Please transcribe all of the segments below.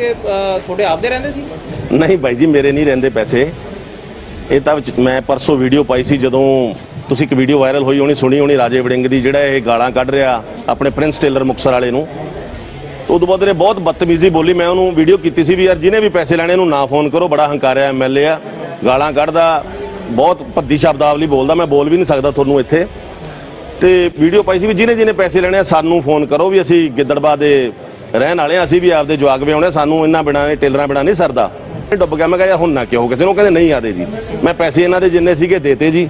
ਤੁਹਾਡੇ ਆਪਦੇ ਰਹਿੰਦੇ ਸੀ? ਨਹੀਂ ਬਾਈ ਜੀ, ਮੇਰੇ ਨਹੀਂ ਰਹਿੰਦੇ ਪੈਸੇ। ਇਹ ਤਾਂ ਵਿੱਚ ਮੈਂ ਪਰਸੋਂ ਵੀਡੀਓ ਪਾਈ ਸੀ ਜਦੋਂ ਤੁਸੀਂ ਇੱਕ ਵੀਡੀਓ ਵਾਇਰਲ ਹੋਈ ਹੋਣੀ ਸੁਣੀ ਹੋਣੀ, ਰਾਜੇ ਵੜਿੰਗ ਦੀ, ਜਿਹੜਾ ਇਹ ਗਾਲਾਂ ਕੱਢ ਰਿਹਾ ਆਪਣੇ ਪ੍ਰਿੰਸ ਟੇਲਰ ਮੁਕਸਰ ਵਾਲੇ ਨੂੰ। ਉਦੋਂ ਬਾਅਦ ਇਹਨੇ ਬਹੁਤ ਬਦਤਮੀਜ਼ੀ ਬੋਲੀ, ਮੈਂ ਉਹਨੂੰ ਵੀਡੀਓ ਕੀਤੀ ਸੀ ਵੀ ਯਾਰ ਜਿਹਨੇ ਵੀ ਪੈਸੇ ਲੈਣੇ ਇਹਨੂੰ ਨਾ ਫੋਨ ਕਰੋ, ਬੜਾ ਹੰਕਾਰਿਆ ਐਮਐਲਏ ਆ, ਗਾਲਾਂ ਕੱਢਦਾ, ਬਹੁਤ ਭੱਦੀ ਸ਼ਬਦਾਵਲੀ ਬੋਲਦਾ, ਮੈਂ ਬੋਲ ਵੀ ਨਹੀਂ ਸਕਦਾ ਤੁਹਾਨੂੰ ਇੱਥੇ। ਤੇ ਵੀਡੀਓ ਪਾਈ ਸੀ ਵੀ ਜਿਹਨੇ ਜਿਹਨੇ ਪੈਸੇ ਲੈਣੇ ਆ, ਸਾਨੂੰ ਫੋਨ ਕਰੋ ਵੀ ਅਸੀਂ ਗਿੱਦੜਬਾ ਦੇ ਰਹਿਣ ਵਾਲੇ ਅਸੀਂ ਵੀ ਆਪਦੇ ਜਵਾਕ ਵਿਆਉਣੇ ਸਾਨੂੰ ਇਹਨਾਂ ਬਿਨਾਂ ਇਹ ਟੇਲਰਾਂ ਬਿਨਾਂ ਨਹੀਂ ਸਰਦਾ। ਡੁੱਬ ਗਿਆ, ਮੈਂ ਕਿਹਾ ਯਾਰ ਹੁਣ ਨਾ ਕਿਉਂ ਕਿਸੇ ਨੂੰ ਕਹਿੰਦੇ ਨਹੀਂ ਆਦੇ ਜੀ, ਮੈਂ ਪੈਸੇ ਇਹਨਾਂ ਦੇ ਜਿੰਨੇ ਸੀਗੇ ਦੇਤੇ ਜੀ।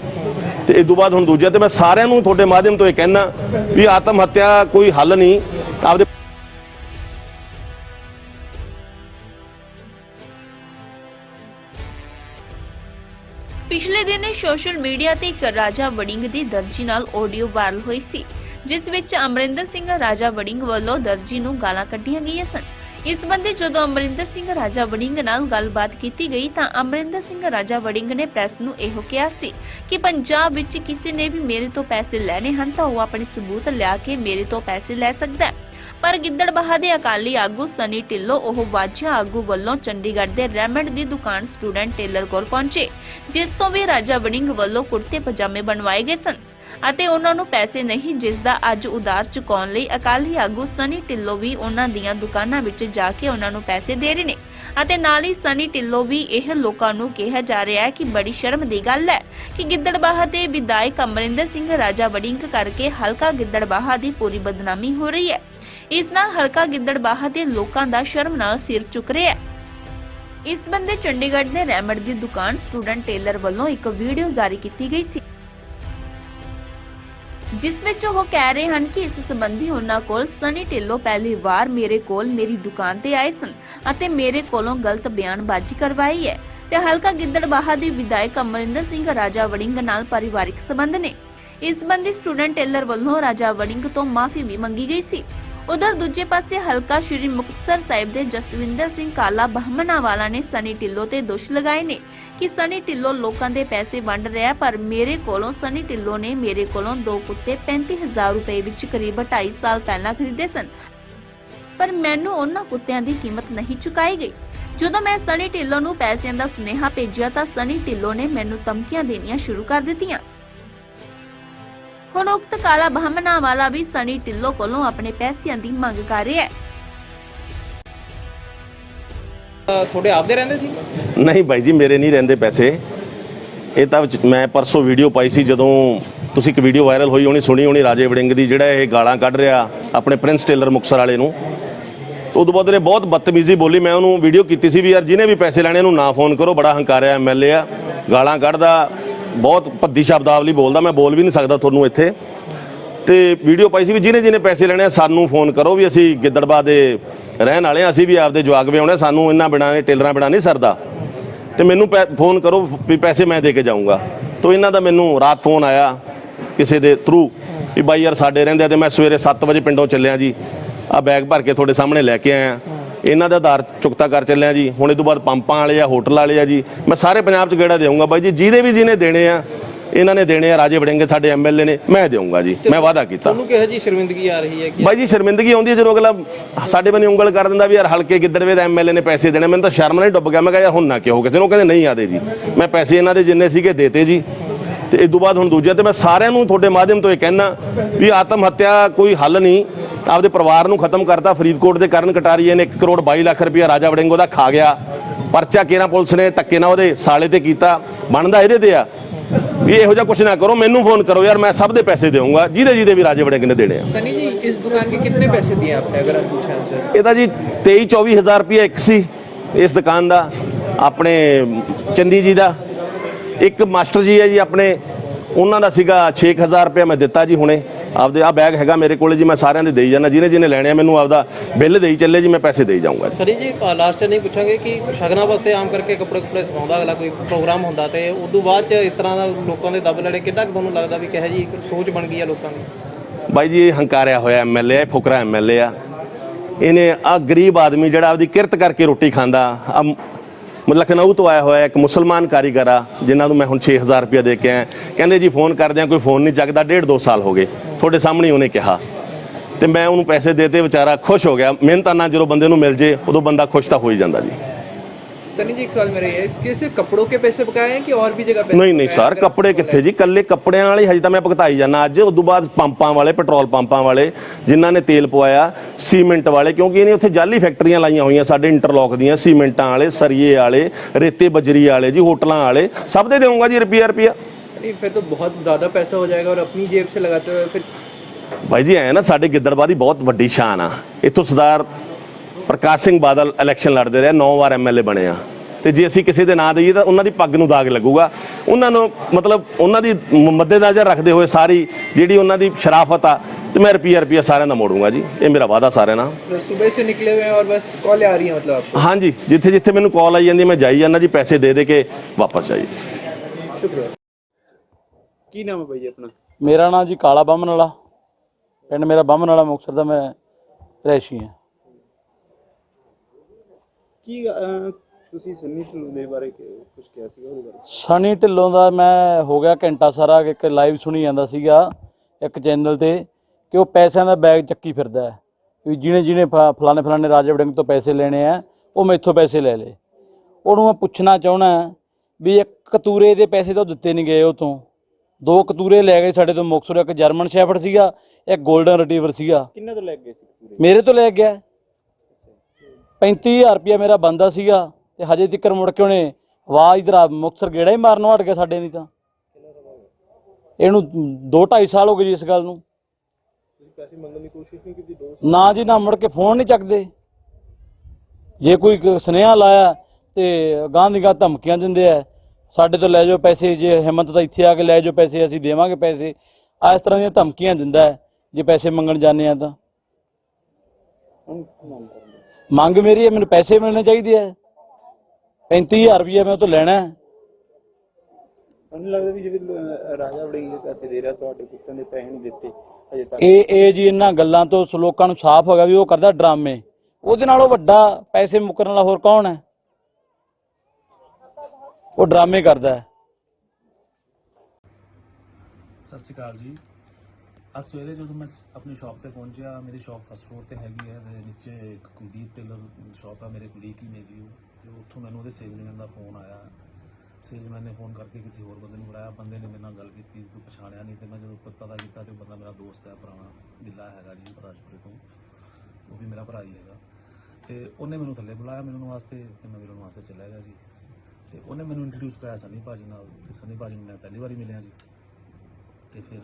ਤੇ ਇਸ ਤੋਂ ਬਾਅਦ ਹੁਣ ਦੂਜਾ, ਤੇ ਮੈਂ ਸਾਰਿਆਂ ਨੂੰ ਤੁਹਾਡੇ ਮਾਧਿਅਮ ਤੋਂ ਇਹ ਕਹਿਣਾ ਵੀ ਆਤਮ ਹੱਤਿਆ ਕੋਈ ਹੱਲ ਨਹੀਂ, ਆਪਦੇ ਪਿਛਲੇ ਦਿਨ ਸੋਸ਼ਲ ਮੀਡੀਆ ਤੇ ਇੱਕ ਰਾਜਾ ਵੜਿੰਗ ਦੀ ਦਰਜੀ ਨਾਲ ਆਡੀਓ ਵਾਇਰਲ ਹੋਈ ਸੀ। ਜਿਸ ਵਿੱਚ ਅਮਰਿੰਦਰ ਸਿੰਘ ਰਾਜਾ ਵੜਿੰਗ ਵੱਲੋਂ ਦਰਜੀ ਨੂੰ ਗਾਲਾਂ ਕੱਢੀਆਂ ਗਈਆਂ ਸਨ। ਇਸ ਸੰਬੰਧੀ ਜਦੋਂ ਅਮਰਿੰਦਰ ਸਿੰਘ ਰਾਜਾ ਵੜਿੰਗ ਨਾਲ ਗੱਲਬਾਤ ਕੀਤੀ ਗਈ ਤਾਂ ਅਮਰਿੰਦਰ ਸਿੰਘ ਰਾਜਾ ਵੜਿੰਗ ਨੇ ਪ੍ਰੈਸ ਨੂੰ ਇਹੋ ਕਿਹਾ ਸੀ ਕਿ ਪੰਜਾਬ ਵਿੱਚ ਕਿਸੇ ਨੇ ਵੀ ਮੇਰੇ ਤੋਂ ਪੈਸੇ ਲੈਣੇ ਹਨ ਤਾਂ ਉਹ ਆਪਣੇ ਸਬੂਤ ਲਿਆ ਕੇ ਮੇਰੇ ਤੋਂ ਪੈਸੇ ਲੈ ਸਕਦਾ ਹੈ। ਪਰ ਗਿੱਦੜਬਾਹਾ ਦੇ ਅਕਾਲੀ ਆਗੂ ਸਨੀ ਢਿੱਲੋਂ ਉਹ ਵਾਜਾ ਆਗੂ ਵੱਲੋਂ ਚੰਡੀਗੜ੍ਹ ਦੇ ਰੈਮੰਡ ਦੀ ਦੁਕਾਨ ਸਟੂਡੈਂਟ ਟੇਲਰ ਕੋਲ ਪਹੁੰਚੇ, ਜਿਸ ਤੋਂ ਵੀ ਰਾਜਾ ਵੜਿੰਗ ਵੱਲੋਂ ਕੁੜਤੇ ਪਜਾਮੇ ਬਣਵਾਏ ਗਏ ਸਨ। ਅਤੇ ਉਹਨਾਂ ਨੂੰ ਪੈਸੇ ਨਹੀਂ ਜਿਸ ਦਾ ਅੱਜ ਉਧਾਰ ਚੁਕਾਉਣ ਲਈ ਅਕਾਲੀ ਆਗੂ ਸਨੀ ਢਿੱਲੋਂ ਵੀ ਉਹਨਾਂ ਦੀਆਂ ਦੁਕਾਨਾਂ ਵਿੱਚ ਜਾ ਕੇ ਉਹਨਾਂ ਨੂੰ ਪੈਸੇ ਦੇ ਰਹੇ ਨੇ। ਅਤੇ ਨਾਲ ਹੀ ਸਨੀ ਢਿੱਲੋਂ ਵੀ ਇਹ ਲੋਕਾਂ ਨੂੰ ਕਿਹਾ ਜਾ ਰਿਹਾ ਹੈ ਕਿ ਬੜੀ ਸ਼ਰਮ ਦੀ ਗੱਲ ਹੈ ਕਿ ਗਿੱਦੜਬਾਹਾ ਦੇ ਵਿਧਾਇਕ ਅਮਰਿੰਦਰ ਸਿੰਘ ਰਾਜਾ ਵੜਿੰਗ ਕਰਕੇ ਹਲਕਾ ਗਿੱਦੜਬਾਹਾ ਦੀ ਪੂਰੀ ਬਦਨਾਮੀ ਹੋ ਰਹੀ ਹੈ। ਇਸ ਨਾਲ ਹਲਕਾ ਗਿੱਦੜਬਾਹਾ ਦੇ ਲੋਕਾਂ ਦਾ ਸ਼ਰਮ ਨਾਲ ਸਿਰ ਚੁੱਕ ਰਿਹਾ ਹੈ। ਇਸ ਬੰਦੇ ਚੰਡੀਗੜ੍ਹ ਦੇ ਰੈਮਡ ਦੀ ਦੁਕਾਨ ਸਟੂਡੈਂਟ ਟੇਲਰ ਵੱਲੋਂ ਇੱਕ ਵੀਡੀਓ ਜਾਰੀ ਕੀਤੀ ਗਈ ਸੀ। ਜਿਸ ਵਿੱਚ ਉਹ ਕਹਿ ਰਹੇ ਹਨ ਕਿ ਇਸ ਸੰਬੰਧੀ ਉਹਨਾਂ ਕੋਲ ਸਨੀ ਢਿੱਲੋਂ ਪਹਿਲੀ ਵਾਰ ਮੇਰੇ ਕੋਲ ਮੇਰੀ ਦੁਕਾਨ ਤੇ ਆਏ ਸਨ ਅਤੇ ਮੇਰੇ ਕੋਲੋਂ ਗਲਤ ਬਿਆਨਬਾਜ਼ੀ ਕਰਵਾਈ ਹੈ ਤੇ ਹਲਕਾ ਗਿੱਦੜਬਾਹਾ ਦੇ ਵਿਧਾਇਕ ਅਮਰਿੰਦਰ ਸਿੰਘ ਰਾਜਾ ਵੜਿੰਗ ਨਾਲ ਪਰਿਵਾਰਿਕ ਸਬੰਧ ਨੇ। ਇਸ ਸੰਬੰਧੀ ਸਟੂਡੈਂਟ ਟੇਲਰ ਵੱਲੋਂ ਰਾਜਾ ਵੜਿੰਗ ਤੋਂ ਮਾਫੀ ਵੀ ਮੰਗੀ ਗਈ ਸੀ। ਉਧਰ ਦੂਜੇ ਪਾਸੇ ਹਲਕਾ ਸ਼੍ਰੀ ਮੁਕਤਸਰ ਸਾਹਿਬ ਦੇ ਜਸਵਿੰਦਰ ਸਿੰਘ ਕਾਲਾ ਬਹਮਨਾਵਾਲਾ ਨੇ ਸਨੀ ਢਿੱਲੋਂ ਤੇ ਦੋਸ਼ ਲਗਾਏ ਨੇ ਕਿ ਸਨੀ ਢਿੱਲੋਂ ਲੋਕਾਂ ਦੇ ਪੈਸੇ ਵੰਡ ਰਿਹਾ ਹੈ, ਪਰ ਮੇਰੇ ਕੋਲੋਂ ਸਨੀ ਢਿੱਲੋਂ ਨੇ ਮੇਰੇ ਕੋਲੋਂ ਦੋ ਕੁੱਤੇ 35000 ਰੁਪਏ ਵਿੱਚ ਕਰੀਬ 2.5 ਸਾਲ ਪਹਿਲਾਂ ਖਰੀਦੇ ਸਨ। ਪਰ ਮੈਨੂੰ ਉਹਨਾਂ ਕੁੱਤਿਆਂ ਦੀ ਕੀਮਤ ਨਹੀਂ ਚੁਕਾਈ ਗਈ। ਜਦੋਂ ਮੈਂ ਸਨੀ ਢਿੱਲੋਂ ਨੂੰ ਪੈਸਿਆਂ ਦਾ ਸੁਨੇਹਾ ਭੇਜਿਆ ਤਾਂ ਸਨੀ ਢਿੱਲੋਂ ਨੇ ਮੈਨੂੰ ਧਮਕੀਆਂ ਦੇਣੀਆਂ ਸ਼ੁਰੂ ਕਰ ਦਿੱਤੀਆਂ। ਹੁਣ ਉਕਤ ਕਾਲਾ ਬਹਮਨਾ ਵਾਲਾ ਵੀ ਸਨੀ ਢਿੱਲੋਂ ਕੋਲੋਂ ਆਪਣੇ ਪੈਸਿਆਂ ਦੀ ਮੰਗ ਕਰ ਰਿਹਾ ਹੈ। ਤੁਹਾਡੇ ਆਪਦੇ ਰਹਿੰਦੇ ਸੀ? ਨਹੀਂ ਬਾਈ ਜੀ ਮੇਰੇ ਨਹੀਂ ਰਹਿੰਦੇ ਪੈਸੇ। ਇਹ ਤਾਂ ਵਿੱਚ ਮੈਂ ਪਰਸੋਂ ਵੀਡੀਓ ਪਾਈ ਸੀ ਜਦੋਂ ਤੁਸੀਂ ਇੱਕ ਵੀਡੀਓ ਵਾਇਰਲ ਹੋਈ ਹੋਣੀ ਸੁਣੀ ਹੋਣੀ ਰਾਜੇ ਵੜਿੰਗ ਦੀ ਜਿਹੜਾ ਇਹ ਗਾਲਾਂ ਕੱਢ ਰਿਹਾ ਆਪਣੇ ਪ੍ਰਿੰਸ ਟੇਲਰ ਮੁਕਸਰ ਵਾਲੇ ਨੂੰ। ਉਦੋਂ ਬਾਅਦ ਇਹਨੇ ਬਹੁਤ ਬਦਤਮੀਜ਼ੀ ਬੋਲੀ ਮੈਂ ਉਹਨੂੰ ਵੀਡੀਓ ਕੀਤੀ ਸੀ ਵੀ ਯਾਰ ਜਿਹਨੇ ਵੀ ਪੈਸੇ ਲੈਣੇ ਇਹਨੂੰ ਨਾ ਫੋਨ ਕਰੋ ਬੜਾ ਹੰਕਾਰਿਆ ਐਮਐਲਏ ਆ ਗਾਲਾਂ ਕੱਢਦਾ। ਬਹੁਤ ਭੱਦੀ ਸ਼ਬਦਾਵਲੀ ਬੋਲਦਾ, ਮੈਂ ਬੋਲ ਵੀ ਨਹੀਂ ਸਕਦਾ ਤੁਹਾਨੂੰ ਇੱਥੇ। ਤੇ ਵੀਡੀਓ ਪਾਈ ਸੀ ਵੀ ਜਿਹਨੇ ਜਿਹਨੇ ਪੈਸੇ ਲੈਣੇ ਆ, ਸਾਨੂੰ ਫੋਨ ਕਰੋ ਵੀ ਅਸੀਂ ਗਿੱਦੜਬਾ ਦੇ ਰਹਿਣ ਵਾਲੇ ਆ, ਅਸੀਂ ਵੀ ਆਪਦੇ ਜਵਾਕ ਵਿਆਉਣੇ ਸਾਨੂੰ ਇਹਨਾਂ ਬਿਨਾਂ ਇਹ ਟੇਲਰਾਂ ਬਿਨਾਂ ਨਹੀਂ ਸਰਦਾ। ਤੇ ਮੈਨੂੰ ਪੈ- ਫੋਨ ਕਰੋ ਵੀ ਪੈਸੇ ਮੈਂ ਦੇ ਕੇ ਜਾਊਂਗਾ। ਤੋਂ ਇਹਨਾਂ ਦਾ ਮੈਨੂੰ ਰਾਤ ਫੋਨ ਆਇਆ ਕਿਸੇ ਦੇ ਥਰੂ ਵੀ ਬਾਈ ਯਾਰ ਸਾਡੇ ਰਹਿੰਦੇ ਆ ਤੇ ਮੈਂ ਸਵੇਰੇ 7 ਵਜੇ ਪਿੰਡੋਂ ਚੱਲਿਆ ਜੀ। ਆ ਬੈਗ ਭਰ ਕੇ ਤੁਹਾਡੇ ਸਾਹਮਣੇ ਲੈ ਕੇ ਆਇਆ। ਇਹਨਾਂ ਦਾ ਆਧਾਰ ਚੁਕਤਾ ਕਰ ਚੱਲਿਆ ਜੀ। ਹੁਣ ਇਹ ਤੋਂ ਬਾਅਦ ਪੰਪਾਂ ਵਾਲੇ ਆ ਹੋਟਲ ਵਾਲੇ ਆ ਜੀ। ਮੈਂ ਸਾਰੇ ਪੰਜਾਬ 'ਚ ਗੇੜਾ ਦੇਵਾਂਗਾ ਬਾਈ ਜੀ। ਜਿਹਦੇ ਵੀ ਜਿਹਨੇ ਦੇਣੇ ਆ ਇਹਨਾਂ ਨੇ ਦੇਣੇ ਆ। ਰਾਜੇ ਵੜਿੰਗੇ ਸਾਡੇ ਐਮਐਲਏ ਨੇ ਮੈਂ ਦੇਵਾਂਗਾ ਜੀ। ਮੈਂ ਵਾਅਦਾ ਕੀਤਾ। ਤੁਹਾਨੂੰ ਕਿਹੋ ਜੀ ਸ਼ਰਮਿੰਦਗੀ ਆ ਰਹੀ ਹੈ ਕਿ ਬਾਈ ਜੀ ਸ਼ਰਮਿੰਦਗੀ ਆਉਂਦੀ ਹੈ ਜਦੋਂ ਅਗਲਾ ਸਾਡੇ ਬੰਨੇ ਉਂਗਲ ਕਰ ਦਿੰਦਾ ਵੀ ਯਾਰ ਹਲਕੇ ਗਿੱਦੜਵੇ ਦਾ ਐਮਐਲਏ ਨੇ ਪੈਸੇ ਦੇਣੇ। ਮੈਨੂੰ ਤਾਂ ਸ਼ਰਮ ਨਾਲ ਹੀ ਡੁੱਬ ਗਿਆ। ਮੈਂ ਕਿਹਾ ਯਾਰ ਹੁਣ ਨਾ ਕਿਉਂ ਕਿਸੇ ਨੂੰ ਕਹਿੰਦੇ ਨਹੀਂ ਆਦੇ ਜੀ। ਮੈਂ ਪੈਸੇ ਇਹਨਾਂ ਦੇ ਜਿੰਨੇ ਸੀਗੇ ਦੇਤੇ ਜੀ। ਤੇ ਇਸ ਤੋਂ ਬਾਅਦ ਹੁਣ ਦੂਜਾ ਤੇ ਮੈਂ ਸਾਰਿਆਂ ਨੂੰ ਤੁਹਾਡੇ ਮਾਧਿਅਮ ਤੋਂ ਇਹ ਕਹਿਣਾ ਵੀ ਆਤਮ ਹੱਤਿਆ ਕੋਈ ਹੱਲ ਨਹੀਂ। ਆਪਦੇ ਪਰਿਵਾਰ ਨੂੰ ਖਤਮ ਕਰਤਾ। ਫਰੀਦਕੋਟ ਦੇ ਕਰਨ ਕਟਾਰੀਏ ਨੇ 1 ਕਰੋੜ 22 ਲੱਖ ਰੁਪਇਆ ਰਾਜਾ ਵੜਿੰਗੋ ਦਾ ਖਾ ਗਿਆ। ਪਰਚਾ ਕੇਰਾ ਪੁਲਿਸ ਨੇ ਧੱਕੇ ਨਾਲ ਉਹਦੇ ਸਾਲੇ ਤੇ ਕੀਤਾ। ਬਣਦਾ ਇਹਦੇ ਤੇ ਆ। ਵੀ ਇਹੋ ਜਿਹਾ ਕੁਛ ਨਾ ਕਰੋ ਮੈਨੂੰ ਫੋਨ ਕਰੋ ਯਾਰ ਮੈਂ ਸਭ ਦੇ ਪੈਸੇ ਦੇਵਾਂਗਾ ਜਿਹਦੇ ਜਿਹਦੇ ਵੀ ਰਾਜੇ ਵੜਿੰਗ ਨੇ ਦੇਣੇ ਆ। ਸਨੀ ਜੀ ਇਸ ਦੁਕਾਨ ਕੇ ਕਿੰਨੇ ਪੈਸੇ ਦਿਏ ਆਪਨੇ ਅਗਰ ਆਪ ਪੁੱਛਾਂ ਸਰ? ਇਹਦਾ ਜੀ 23 24000 ਰੁਪਏ ਇੱਕ ਸੀ ਇਸ ਦੁਕਾਨ ਦਾ ਆਪਣੇ ਚੰਦੀ ਜੀ ਦਾ। ਇੱਕ ਮਾਸਟਰ ਜੀ ਹੈ ਜੀ ਆਪਣੇ ਉਹਨਾਂ ਦਾ ਸੀਗਾ 6000 ਰੁਪਏ ਮੈਂ ਦਿੱਤਾ ਜੀ ਹੁਣੇ। ਆਪਦੇ ਆ ਬੈਗ ਹੈਗਾ ਮੇਰੇ ਕੋਲੇ ਜੀ ਮੈਂ ਸਾਰਿਆਂ ਦੇ ਦੇਈ ਜਾਂਦਾ ਜਿਹਨੇ ਜਿਹਨੇ ਲੈਣੇ ਆ ਮੈਨੂੰ ਆਪਦਾ ਬਿੱਲ ਦੇਈ ਚੱਲੇ ਜੀ ਮੈਂ ਪੈਸੇ ਦੇਈ ਜਾਊਂਗਾ ਸਰੀ ਜੀ ਲਾਸਟ ਨਹੀਂ ਪੁੱਛਾਂਗੇ ਕਿ ਸ਼ਗਨਾਂ ਵਾਸਤੇ ਆਮ ਕਰਕੇ ਕੱਪੜੇ ਕੁਪੜੇ ਸਵਾਉਂਦਾ ਅਗਲਾ ਕੋਈ ਪ੍ਰੋਗਰਾਮ ਹੁੰਦਾ ਤੇ ਉਸ ਤੋਂ ਬਾਅਦ ਚ ਇਸ ਤਰ੍ਹਾਂ ਦਾ ਲੋਕਾਂ ਦੇ ਦਬ ਲੜੇ ਕਿੰਨਾ ਕੁ ਤੁਹਾਨੂੰ ਲੱਗਦਾ ਵੀ ਕਿਹੋ ਜੀ ਇੱਕ ਸੋਚ ਬਣ ਗਈ ਆ ਲੋਕਾਂ ਦੀ? ਬਾਈ ਜੀ ਇਹ ਹੰਕਾਰਿਆ ਹੋਇਆ ਐਮਐਲਏ ਹੈ ਫੁਕਰਾ ਐਮਐਲਏ ਆ। ਇਹਨੇ ਆ ਗਰੀਬ ਆਦਮੀ ਜਿਹੜਾ ਆਪਦੀ ਕਿਰਤ ਕਰਕੇ ਰੋਟੀ ਖਾਂਦਾ ਆ ਲਖਨਊ ਤੋਂ ਆਇਆ ਹੋਇਆ ਇੱਕ ਮੁਸਲਮਾਨ ਕਾਰੀਗਰ ਆ, ਜਿਨ੍ਹਾਂ ਨੂੰ ਮੈਂ ਹੁਣ 6000 ਰੁਪਏ ਦੇ ਕੇ ਆਇਆ। ਕਹਿੰਦੇ ਜੀ, ਫੋਨ ਕਰਦੇ ਆ, ਕੋਈ ਫੋਨ ਨਹੀਂ ਚੱਕਦਾ, ਡੇਢ ਦੋ ਸਾਲ ਹੋ ਗਏ। ਤੁਹਾਡੇ ਸਾਹਮਣੇ ਹੀ ਉਹਨੇ ਕਿਹਾ। ਤੇ ਮੈਂ ਉਹਨੂੰ ਪੈਸੇ ਦੇਤੇ ਵਿਚਾਰਾ ਖੁਸ਼ ਹੋ ਗਿਆ। ਮਿਹਨਤਾਨਾ ਜਦੋਂ ਬੰਦੇ ਨੂੰ ਮਿਲ ਜੇ, ਉਦੋਂ ਬੰਦਾ ਖੁਸ਼ ਤਾਂ ਹੋ ਹੀ ਜਾਂਦਾ ਜੀ। सनी जी एक सवाल मेरा ये है कि सिर्फ कपड़ों के पैसे बकाए हैं कि और भी जगह पैसे ਨਹੀਂ ਨਹੀਂ बकाए हैं? ਸਰ अगर ਕੱਪੜੇ आपको ਕਿੱਥੇ ਜੀ ਕੱਲੇ ਕੱਪੜਿਆਂ ਵਾਲੇ ਹਜੇ ਤਾਂ ਮੈਂ ਭੁਗਤਾਈ ਜਾਂਦਾ ਅੱਜ ਉਦੋਂ ਬਾਅਦ ਪੰਪਾਂ ਵਾਲੇ ਪੈਟਰੋਲ ਪੰਪਾਂ ਵਾਲੇ ਜਿਨ੍ਹਾਂ ਨੇ ਤੇਲ ਪਵਾਇਆ ਸੀਮੈਂਟ ਵਾਲੇ ਕਿਉਂਕਿ ਇਹਨੇ ਉੱਥੇ ਜਾਲੀ ਫੈਕਟਰੀਆਂ ਲਾਈਆਂ ਹੋਈਆਂ ਸਾਡੇ ਇੰਟਰਲੌਕ ਦੀਆਂ ਸੀਮੈਂਟਾਂ ਵਾਲੇ ਸਰੀਏ ਵਾਲੇ ਰੇਤੇ ਬਜਰੀ ਵਾਲੇ ਜੀ ਹੋਟਲਾਂ ਵਾਲੇ ਸਭ ਦੇ ਦੇਵਾਂਗਾ ਜੀ ਰੁਪਿਆ ਰੁਪਿਆ नहीं फिर तो बहुत ज़्यादा पैसा हो जाएगा और अपनी जेब से लगाते हुए फिर ਭਾਈ ਜੀ ਐ ਨਾ ਸਾਡੇ ਗਿੱਦੜਬਾਹ ਦੀ ਬਹੁਤ ਵੱਡੀ ਸ਼ਾਨ ਆ ਇੱਥੋਂ ਸਰਦਾਰ ਪ੍ਰਕਾਸ਼ ਸਿੰਘ ਬਾਦਲ ਇਲੈਕਸ਼ਨ ਲੜਦੇ ਰਹੇ ਨੌ ਵਾਰ ਐਮ ਐਲ ਏ ਬਣੇ ਆ। ਤੇ ਜੇ ਅਸੀਂ ਕਿਸੇ ਦੇ ਨਾਂ ਦਈਏ ਤਾਂ ਉਹਨਾਂ ਦੀ ਪੱਗ ਨੂੰ ਦਾਗ ਲੱਗੂਗਾ। ਉਹਨਾਂ ਨੂੰ ਮਤਲਬ ਉਹਨਾਂ ਦੀ ਮੱਦੇਨਜ਼ਰ ਰੱਖਦੇ ਹੋਏ ਸਾਰੀ ਜਿਹੜੀ ਉਹਨਾਂ ਦੀ ਸ਼ਰਾਫਤ ਆ ਤੇ ਮੈਂ ਰੁਪਿਆ ਰੁਪਿਆ ਸਾਰਿਆਂ ਦਾ ਮੋੜੂੰਗਾ ਜੀ। ਇਹ ਮੇਰਾ ਵਾਦਾ ਸਾਰਿਆਂ ਨਾਲ। ਸਵੇਰ ਸੇ ਨਿਕਲੇ ਹੋਏ ਔਰ ਬਸ ਕਾਲ ਆ ਰਹੀ ਹੈ ਮਤਲਬ ਆਪਕੋ। ਹਾਂਜੀ ਜਿੱਥੇ ਜਿੱਥੇ ਮੈਨੂੰ ਕਾਲ ਆਈ ਜਾਂਦੀ ਮੈਂ ਜਾਈ ਜਾਂਦਾ ਜੀ ਪੈਸੇ ਦੇ ਦੇ ਕੇ ਵਾਪਸ ਆਈ ਸ਼ੁਕਰੀਆ। ਕੀ ਨਾਮ ਹੈ ਭਾਈ ਆਪਣਾ? ਮੇਰਾ ਨਾਮ ਜੀ ਕਾਲਾ ਬੰਮਨ ਵਾਲਾ ਪਿੰਡ ਮੇਰਾ ਬੰਮਨ ਵਾਲਾ ਮੁਕਤਸਰ ਦਾ ਮੈਂ ਰਹਿਸ਼ੀ ਹਾਂ। ਕੀ ਅਹ, ਤੁਸੀਂ ਸੰਨੀ ਢਿੱਲੋਂ ਦੇ ਬਾਰੇ ਕੁਝ ਕਿਹਾ ਸੀਗਾ ਉਹਦੇ ਬਾਰੇ? ਸਨੀ ਢਿੱਲੋਂ ਦਾ ਮੈਂ ਹੋ ਗਿਆ ਘੰਟਾ ਸਾਰਾ ਇੱਕ ਲਾਈਵ ਸੁਣੀ ਜਾਂਦਾ ਸੀਗਾ ਇੱਕ ਚੈਨਲ ਤੇ ਕਿ ਉਹ ਪੈਸਿਆਂ ਦਾ ਬੈਗ ਚੱਕੀ ਫਿਰਦਾ ਹੈ ਵੀ ਜਿਹਨੇ ਜਿਹਨੇ ਫ- ਫਲਾਣੇ ਫਲਾਣੇ ਰਾਜਾ ਵੜਿੰਗ ਤੋਂ ਪੈਸੇ ਲੈਣੇ ਆ ਉਹ ਮੈਥੋਂ ਪੈਸੇ ਲੈ ਲੇ। ਉਹਨੂੰ ਮੈਂ ਪੁੱਛਣਾ ਚਾਹਣਾ ਵੀ ਇੱਕ ਕਤੂਰੇ ਦੇ ਪੈਸੇ ਤਾਂ ਦਿੱਤੇ ਨਹੀਂ ਗਏ ਉਹ ਤੋਂ ਦੋ ਕਤੂਰੇ ਲੈ ਗਏ ਸਾਡੇ ਤੋਂ ਮੁਕਤਸਰ ਇੱਕ ਜਰਮਨ ਸ਼ੈਫਰਡ ਸੀਗਾ ਇੱਕ 골ਡਨ ਰਿਟਰੀਵਰ ਸੀਗਾ। ਕਿੰਨੇ ਤੋਂ ਲੱਗ ਗਏ ਸੀ ਪੂਰੇ ਮੇਰੇ ਤੋਂ ਲੈ ਗਿਆ। 35000 ਰੁਪਇਆ ਮੇਰਾ ਬੰਦਾ ਸੀਗਾ ਤੇ ਹਜੇ ਤੱਕ ਮੁੜ ਕੇ ਉਹਨੇ ਆਵਾਜ਼ ਇਧਰ ਮੁਕਤਸਰ ਗੇੜਾ ਹੀ ਮਾਰਨ ਹਟ ਗਿਆ ਸਾਡੇ ਨਹੀਂ ਤਾਂ। ਇਹਨੂੰ 2 2.5 ਸਾਲ ਹੋ ਗਏ ਜੀ ਇਸ ਗੱਲ ਨੂੰ। ਪੈਸੇ ਮੰਗਣ ਦੀ ਕੋਸ਼ਿਸ਼ ਨਹੀਂ ਕੀਤੀ ਦੋ ਨਾ ਜੀ, ਨਾ ਮੁੜ ਕੇ ਫੋਨ ਨਹੀਂ ਚੱਕਦੇ। ਜੇ ਕੋਈ ਸੁਨੇਹਾ ਲਾਇਆ ਤੇ ਗਾਂ ਦੀ ਗਾਂ ਧਮਕੀਆਂ ਦਿੰਦੇ ਆ, ਸਾਡੇ ਤੋਂ ਲੈ ਜਾਓ ਪੈਸੇ, ਜੇ ਹਿੰਮਤ ਤਾਂ ਇੱਥੇ ਆ ਕੇ ਲੈ ਜਾਓ ਪੈਸੇ, ਅਸੀਂ ਦੇਵਾਂਗੇ ਪੈਸੇ। ਆ ਇਸ ਤਰ੍ਹਾਂ ਦੀਆਂ ਧਮਕੀਆਂ ਦਿੰਦਾ ਜੇ ਪੈਸੇ ਮੰਗਣ ਜਾਂਦੇ ਆ ਤਾਂ। ਹੁਣ ਮੰਗ ਮੰਗ ਮੇਰੀ ਹੈ ਮੈਨੂੰ ਪੈਸੇ ਮਿਲਣੇ ਚਾਹੀਦੇ ਆ। 35000 ਰੁਪਏ ਮੈਂ ਉਹ ਤੋਂ ਲੈਣਾ ਹੈ। ਤੁਹਾਨੂੰ ਲੱਗਦਾ ਵੀ ਜਿਵੇਂ ਰਾਜਾ ਵੜਿੰਗ ਦੇ ਪੈਸੇ ਦੇ ਰਿਹਾ ਤੁਹਾਡੇ ਪੁੱਤਾਂ ਦੇ ਪੈਸੇ ਨਹੀਂ ਦਿੱਤੇ ਅਜੇ ਤੱਕ। ਇਹ ਇਹ ਜੀ ਇਹਨਾਂ ਗੱਲਾਂ ਤੋਂ ਲੋਕਾਂ ਨੂੰ ਸਾਫ਼ ਹੋ ਗਿਆ ਵੀ ਉਹ ਕਰਦਾ ਡਰਾਮੇ। ਉਹਦੇ ਨਾਲੋਂ ਵੱਡਾ ਪੈਸੇ ਮੁੱਕਰਨ ਵਾਲਾ ਹੋਰ ਕੌਣ ਹੈ? ਉਹ ਡਰਾਮੇ ਕਰਦਾ ਹੈ। ਸਤਿ ਸ਼੍ਰੀ ਅਕਾਲ ਜੀ। ਅੱਜ ਸਵੇਰੇ ਜਦੋਂ ਮੈਂ ਆਪਣੀ ਸ਼ਾਪ ਤੇ ਪਹੁੰਚਿਆ, ਮੇਰੀ ਸ਼ਾਪ ਫਸਟ ਫਲੋਰ ਤੇ ਹੈਗੀ ਹੈ ਤੇ ਨੀਚੇ ਇੱਕ ਕੁਲਦੀਪ ਟੇਲਰ ਸ਼ਾਪ ਆ, ਮੇਰੇ ਕੁਲੀਕ ਹੀ ਨੇ ਜੀ ਉਹ। ਤੇ ਉੱਥੋਂ ਮੈਨੂੰ ਉਹਦੇ ਸੇਲਜ਼ਮੈਨ ਦਾ ਫੋਨ ਆਇਆ। ਸੇਲਜ਼ਮੈਨ ਨੇ ਫੋਨ ਕਰਕੇ ਕਿਸੇ ਹੋਰ ਬੰਦੇ ਨੂੰ ਬੁਲਾਇਆ। ਬੰਦੇ ਨੇ ਮੇਰੇ ਨਾਲ ਗੱਲ ਕੀਤੀ, ਕੋਈ ਪਛਾਣਿਆ ਨਹੀਂ ਤੇ ਮੈਂ ਜਦੋਂ ਪਤਾ ਕੀਤਾ ਤੇ ਉਹ ਬੰਦਾ ਮੇਰਾ ਦੋਸਤ ਹੈ ਪੁਰਾਣਾ ਬਿੱਲਾ ਹੈਗਾ ਜੀ, ਰਾਜਪੁਰੇ ਤੋਂ। ਉਹ ਵੀ ਮੇਰਾ ਭਰਾ ਹੀ ਹੈਗਾ। ਤੇ ਉਹਨੇ ਮੈਨੂੰ ਥੱਲੇ ਬੁਲਾਇਆ ਮਿਲਣ ਵਾਸਤੇ ਤੇ ਮੈਂ ਮਿਲਣ ਵਾਸਤੇ ਚਲਾ ਗਿਆ ਜੀ। ਤੇ ਉਹਨੇ ਮੈਨੂੰ ਇੰਟਰੋਡਿਊਸ ਕਰਾਇਆ ਸਨੀ ਭਾਜੀ ਨਾਲ ਤੇ ਸਨੀ ਭਾਜੀ ਨੂੰ ਮੈਂ ਪਹਿਲੀ ਵਾਰੀ ਮਿਲਿਆ ਜੀ। ਤੇ ਫਿਰ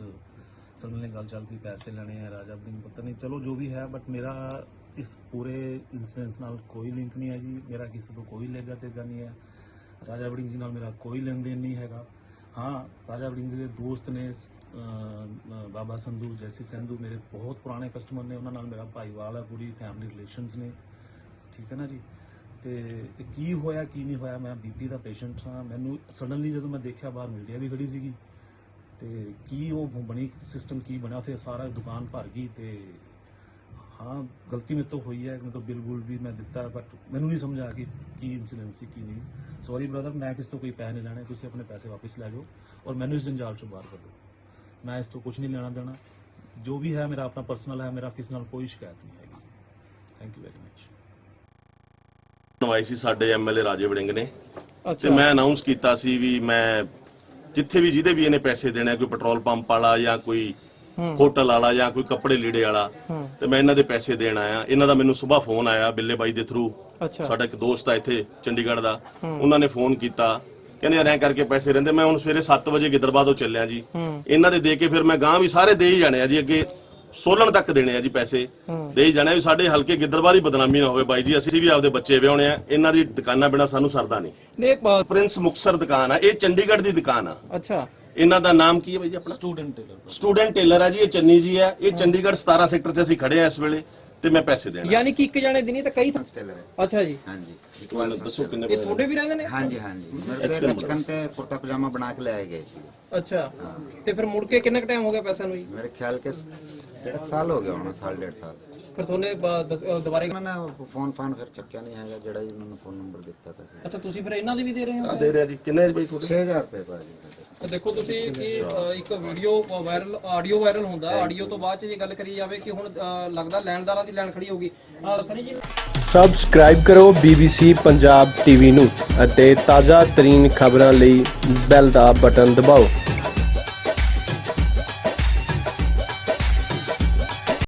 ਸਡਨ ਨੇ ਗੱਲ ਚੱਲ ਪਈ ਪੈਸੇ ਲੈਣੇ ਆ ਰਾਜਾ ਬਲਿੰਗ ਪਤਾ ਨਹੀਂ ਚਲੋ ਜੋ ਵੀ ਹੈ ਬਟ ਮੇਰਾ ਇਸ ਪੂਰੇ ਇਨਸੀਡੈਂਟਸ ਨਾਲ ਕੋਈ ਲਿੰਕ ਨਹੀਂ ਹੈ ਜੀ। ਮੇਰਾ ਕਿਸੇ ਤੋਂ ਕੋਈ ਲੈਗਾ ਤੇ ਨਹੀਂ ਹੈ। ਰਾਜਾ ਬਲਿੰਗ ਜੀ ਨਾਲ ਮੇਰਾ ਕੋਈ ਲੈਣ ਦੇਣ ਨਹੀਂ ਹੈਗਾ। ਹਾਂ ਰਾਜਾ ਬਲਿੰਗ ਜੀ ਦੇ ਦੋਸਤ ਨੇ ਅਹ, ਬਾਬਾ ਸੰਧੂ ਜੈਸੀ ਸੰਧੂ ਮੇਰੇ ਬਹੁਤ ਪੁਰਾਣੇ ਕਸਟਮਰ ਨੇ। ਉਹਨਾਂ ਨਾਲ ਮੇਰਾ ਭਾਈਵਾਲ ਹੈ ਪੂਰੀ ਫੈਮਿਲੀ ਰਿਲੇਸ਼ਨਸ ਨੇ। ਠੀਕ ਹੈ ਨਾ ਜੀ? ਤੇ ਕੀ ਹੋਇਆ ਕੀ ਨਹੀਂ ਹੋਇਆ? ਮੈਂ ਬੀਪੀ ਦਾ ਪੇਸ਼ੈਂਟ ਹਾਂ। ਮੈਨੂੰ ਸਡਨਲੀ ਜਦੋਂ ਮੈਂ ਦੇਖਿਆ ਬਾਹਰ ਮੀਡੀਆ ਵੀ ਖੜੀ ਸੀਗੀ। ਤੇ ਕੀ ਉਹ ਬਣੀ ਸਿਸਟਮ ਕੀ ਬਣਿਆ? ਉੱਥੇ ਸਾਰਾ ਦੁਕਾਨ ਭਰ ਗਈ ਤੇ ਹਾਂ ਗਲਤੀ ਮੇਰੇ ਤੋਂ ਹੋਈ ਹੈ। ਮਤਲਬ ਬਿੱਲ ਬੁਲ ਵੀ ਮੈਂ ਦਿੱਤਾ ਬਟ ਮੈਨੂੰ ਨਹੀਂ ਸਮਝ ਆ ਕਿ ਕੀ ਇਨਸੀਡੈਂਟ ਸੀ ਕੀ ਨਹੀਂ। ਸੌਰੀ ਬ੍ਰਦਰ ਮੈਂ ਕਿਸ ਤੋਂ ਕੋਈ ਪੈਸੇ ਨਹੀਂ ਲੈਣੇ। ਤੁਸੀਂ ਆਪਣੇ ਪੈਸੇ ਵਾਪਸ ਲੈ ਜਾਓ ਔਰ ਮੈਨੂੰ ਇਸ ਜੰਜਾਲ ਚੋਂ ਬਾਹਰ ਕੱਢੋ। ਮੈਂ ਇਸ ਤੋਂ ਕੁਝ ਨਹੀਂ ਲੈਣਾ ਦੇਣਾ। ਜੋ ਵੀ ਹੈ ਮੇਰਾ ਆਪਣਾ ਪਰਸਨਲ ਹੈ ਮੇਰਾ ਕਿਸੇ ਨਾਲ ਕੋਈ ਸ਼ਿਕਾਇਤ ਨਹੀਂ ਹੈਗੀ। ਥੈਂਕ ਯੂ ਵੈਰੀ ਮਚ ਨਵਾਈ ਸੀ ਸਾਡੇ ਐਮਐਲਏ ਰਾਜੇ ਵੜਿੰਗ ਨੇ। ਤੇ ਅੱਛਾ। ਮੈਂ ਅਨਾਉਂਸ ਕੀਤਾ ਸੀ ਵੀ ਮੈਂ ਜਿੱਥੇ ਵੀ ਜਿਹਦੇ ਵੀ ਇਹਨੇ ਪੈਸੇ ਦੇਣੇ ਕੋਈ ਪੈਟਰੋਲ ਪੰਪ ਵਾਲਾ ਜਾਂ ਕੋਈ ਹੋਟਲ ਵਾਲਾ ਜਾਂ ਕੋਈ ਕੱਪੜੇ ਲੀੜੇ ਵਾਲਾ ਤੇ ਮੈਂ ਇਹਨਾਂ ਦੇ ਪੈਸੇ ਦੇਣ ਆਇਆ। ਇਹਨਾਂ ਦਾ ਮੈਨੂੰ ਸਵੇਰ ਫੋਨ ਆਇਆ ਬਿੱਲੇ ਬਾਈ ਦੇ ਥਰੂ ਸਾਡਾ ਇੱਕ ਦੋਸਤ ਆ ਇੱਥੇ ਚੰਡੀਗੜ੍ਹ ਦਾ। ਉਹਨਾਂ ਨੇ ਫੋਨ ਕੀਤਾ। ਕਹਿੰਦੇ ਯਾਰ ਐਂ ਕਰਕੇ ਪੈਸੇ ਰਹਿੰਦੇ ਮੈਂ ਹੁਣ ਸਵੇਰੇ 7 ਵਜੇ ਗਿੱਦਰਬਾਦ ਚੱਲਿਆ ਜੀ। ਇਹਨਾਂ ਦੇ ਦੇ ਕੇ ਫਿਰ ਮੈਂ ਗਾਂ ਵੀ ਸਾਰੇ ਦੇ ਹੀ ਜਾਣੇ ਆ ਜੀ ਅੱਗੇ। ਸੋਲਣ ਤੱਕ ਦੇਣੇ ਆ ਜੀ ਪੈਸੇ। ਦੇ ਹੀ ਜਾਣੇ ਵੀ ਸਾਡੇ ਹਲਕੇ ਗਿੱਦਰਬਾਦ ਦੀ ਬਦਨਾਮੀ ਨਾ ਹੋਵੇ ਬਾਈ ਜੀ। ਅਸੀਂ ਵੀ ਆਪਦੇ ਬੱਚੇ ਵਿਆਹੁਣੇ ਆ। ਇਹਨਾਂ ਦੀ ਦੁਕਾਨਾਂ ਬਿਨਾ ਸਾਨੂੰ ਸਰਦਾ ਨਹੀਂ। ਨੇ ਪ੍ਰਿੰਸ ਮੁਕਸਰ ਦੁਕਾਨ ਆ। ਇਹ ਚੰਡੀਗੜ੍ਹ ਦੀ ਦੁਕਾਨ ਆ। ਅੱਛਾ। ਇਹਨਾਂ ਦਾ ਨਾਮ ਕੀ ਹੈ ਬਾਈ ਜੀ ਆਪਣਾ? ਸਟੂਡੈਂਟ ਟੇਲਰ ਸਟੂਡੈਂਟ ਟੇਲਰ ਆ ਜੀ ਇਹ ਚੰਨੀ ਜੀ ਆ। ਇਹ ਚੰਡੀਗੜ੍ਹ 17 ਸੈਕਟਰ 'ਚ ਅਸੀਂ ਖੜੇ ਆ ਇਸ ਵੇਲੇ ਤੇ ਮੈਂ ਪੈਸੇ ਦੇਣਾ ਯਾਨੀ ਕਿ ਇੱਕ ਜਾਣੇ ਦੀ ਨਹੀਂ ਤਾਂ ਕਈ ਥਾਂ ਟੇਲਰ ਹੈ। ਅੱਛਾ ਜੀ। ਹਾਂਜੀ। ਇੱਕ ਤੁਹਾਨੂੰ ਦੱਸੋ ਕਿੰਨੇ ਇਹ ਤੁਹਾਡੇ ਵੀ ਰਹਿੰਦੇ ਨੇ? ਹਾਂਜੀ ਹਾਂਜੀ। ਮੇਰੇ ਕੋਲ ਬਚਪਨ ਤੇ ਕੁਰਤਾ ਪਜਾਮਾ ਬਣਾ ਕੇ ਲੈ ਗਏ ਸੀ। ਅੱਛਾ। ਤੇ ਫਿਰ ਮੁੜ ਕੇ ਕਿੰਨਾ ਟਾਈਮ ਹੋ ਗਿਆ ਪੈਸਿਆਂ ਨੂੰ ਜੀ? ਮੇਰੇ ਖਿਆਲ ਕੇ ਡੇਢ ਸਾਲ ਹੋ ਗਿਆ ਹੁਣ ਸਾਲ ਡੇਢ ਸਾਲ ਫਿਰ ਤੁਹਾਨੂੰ ਬ- ਮੈਂ ਫੋਨ ਫਾਨ ਫਿਰ ਚੱਕਿਆ ਨਹੀਂ ਹੈਗਾ ਜਿਹੜਾ ਇਹਨਾਂ ਨੂੰ ਫੋਨ ਨੰਬਰ ਦਿੱਤਾ ਤਾ ਅੱਛਾ ਤੁਸੀਂ ਫਿਰ ਇਹਨਾਂ ਦੀ ਵੀ ਦੇ ਰਹੇ ਹੋ ਆ ਦੇ ਰਿਹਾ ਜੀ ਕਿੰਨੇ ਰੁਪਏ ਤੁਹਾਡੇ 6000 ਰੁਪਏ ਪਾ ਜੀ ਦੇਖੋ ਤੁਸੀਂ ਕਿ ਇੱਕ ਵੀਡੀਓ ਵਾਇਰਲ ਆਡੀਓ ਵਾਇਰਲ ਹੁੰਦਾ ਆਡੀਓ ਤੋਂ ਬਾਅਦ ਚ ਜੇ ਗੱਲ ਕਰੀ ਜਾਵੇ ਕਿ ਹੁਣ ਲੱਗਦਾ ਲੈਣਦਾਰਾਂ ਦੀ ਲੈਣ ਖੜੀ ਹੋਗੀ ਸਨੀ ਜੀ ਸਬਸਕ੍ਰਾਈਬ ਕਰੋ BBC ਪੰਜਾਬ ਟੀਵੀ ਨੂੰ ਅਤੇ ਤਾਜ਼ਾ ਤਰੀਨ ਖਬਰਾਂ ਲਈ ਬੈਲ ਦਾ ਬਟਨ ਦਬਾਓ।